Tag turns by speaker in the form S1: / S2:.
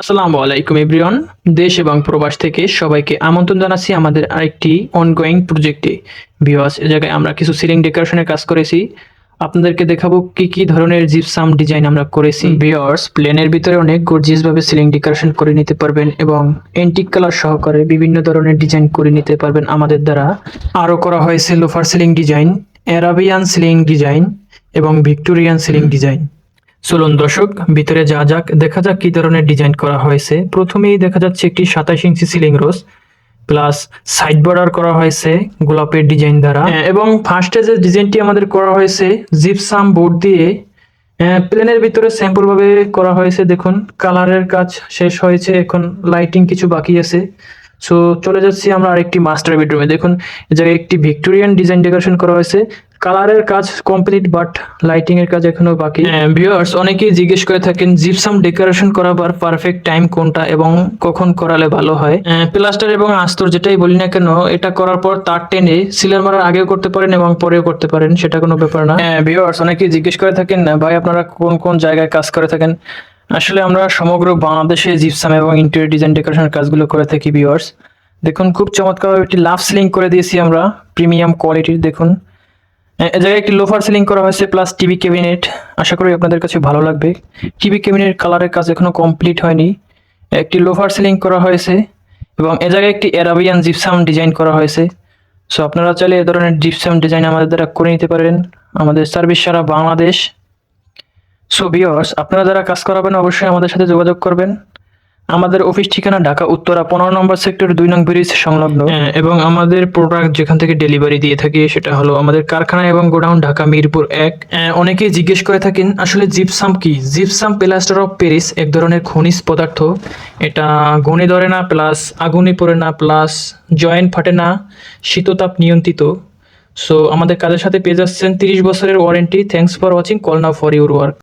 S1: আসসালামু আলাইকুম, এভরিওয়ান। দেশ এবং প্রবাস থেকে সবাইকে আমন্ত্রণ জানাচ্ছি আমাদের আরেকটি অনগোয়িং প্রজেক্টে ভিওয়াস এ জায়গায় আমরা কিছু সিলিং ডেকোরেশনের কাজ করেছি। আপনাদেরকে দেখাবো কি কি ধরনের জিপসাম ডিজাইন আমরা করেছি। ভিওয়ার্স প্লেনের ভিতরে অনেক গর্জিয়াস ভাবে সিলিং ডেকোরেশন করে নিতে পারবেন এবং এন্টিক কালার সহকারে বিভিন্ন ধরনের ডিজাইন করে নিতে পারবেন আমাদের দ্বারা। আরও করা হয়েছে loafer ceiling design Arabian ceiling design এবং ভিক্টোরিয়ান সিলিং ডিজাইন চলুন দর্শক ভিতরে যা যাক দেখা যাক কি ধরনের ডিজাইন করা হয়েছে। প্রথমেই দেখা যাচ্ছে একটি সাতাশ inch ceiling rose plus side border করা হয়েছে গোলাপের ডিজাইন দ্বারা। হ্যাঁ, এবং ফার্স্টে যে ডিজাইনটি আমাদের করা হয়েছে জিপসাম বোর্ড দিয়ে প্লেনের ভিতরে স্যাম্পল ভাবে করা হয়েছে। দেখুন কালারের কাজ শেষ হয়েছে এখন লাইটিং কিছু বাকি আছে। সো চলে যাচ্ছি আমরা আরেকটি মাস্টার বেডরুমে দেখুন এই জায়গায় একটি ভিক্টোরিয়ান ডিজাইন ডেকোরেশন করা হয়েছে। কালারের কাজ কমপ্লিট বাট লাইটিং এর কাজ এখনও বাকি। ভিউয়ার্স অনেকেই জিজ্ঞেস করে থাকেন জিপসাম ডেকোরেশন করাবার পারফেক্ট টাইম কোনটা এবং কখন করালে ভালো হয়? প্লাস্টার এবং আস্তর যেটাই বলি না কেন, এটা করার পর তার টেনে সিলার মারার আগেও করতে পারেন এবং পরেও করতে পারেন, সেটা কোনো ব্যাপার না। ভিউয়ার্স অনেকেই জিজ্ঞেস করে থাকেন না ভাই, আপনারা কোন কোন জায়গায় কাজ করে থাকেন? আসলে আমরা সমগ্র বাংলাদেশে জিপসাম এবং ইন্টেরিয়র ডিজাইন ডেকোরেশনের কাজগুলো করে থাকি ভিউয়ার্স দেখুন, খুব চমৎকার একটি লাভ সিলিং করে দিয়েছি আমরা প্রিমিয়াম কোয়ালিটির দেখুন। এ জায়গায় একটি লোফার সিলিং করা হয়েছে প্লাস টিভি ক্যাবিনেট। আশা করি আপনাদের কাছে ভালো লাগবে। টিভি ক্যাবিনেট কালারের কাজ এখনও কমপ্লিট হয়নি। একটি লোফার সিলিং করা হয়েছে এবং এ জায়গায় একটি অ্যারাবিয়ান জিপসাম ডিজাইন করা হয়েছে। সো আপনারা চাইলে এ ধরনের জিপসাম ডিজাইন আমাদের দ্বারা করে নিতে পারেন। আমাদের সার্ভিস সারা বাংলাদেশ। সো ভিওর্স আপনারা যারা কাজ করাবেন অবশ্যই আমাদের সাথে যোগাযোগ করবেন। আমাদের অফিস ঠিকানা ঢাকা উত্তরা পনেরো নম্বর সেক্টর দুই নং ব্রিজ সংলগ্ন। হ্যাঁ, এবং আমাদের প্রোডাক্ট যেখান থেকে ডেলিভারি দিয়ে থাকি সেটা হলো আমাদের কারখানা এবং গোডাউন ঢাকা মিরপুর এক। আহ, অনেকেই জিজ্ঞেস করে থাকেন আসলে জিপসাম কি? জিপসাম প্লাস্টার অফ প্যারিস এক ধরনের খনিজ পদার্থ। এটা গনে ধরে না প্লাস আগুনে পড়ে না প্লাস জয়েন্ট ফাটে না শীততাপ নিয়ন্ত্রিত। সো আমাদের কাজের সাথে পেয়ে যাচ্ছেন তিরিশ বছরের warranty thanks for watching call now for your work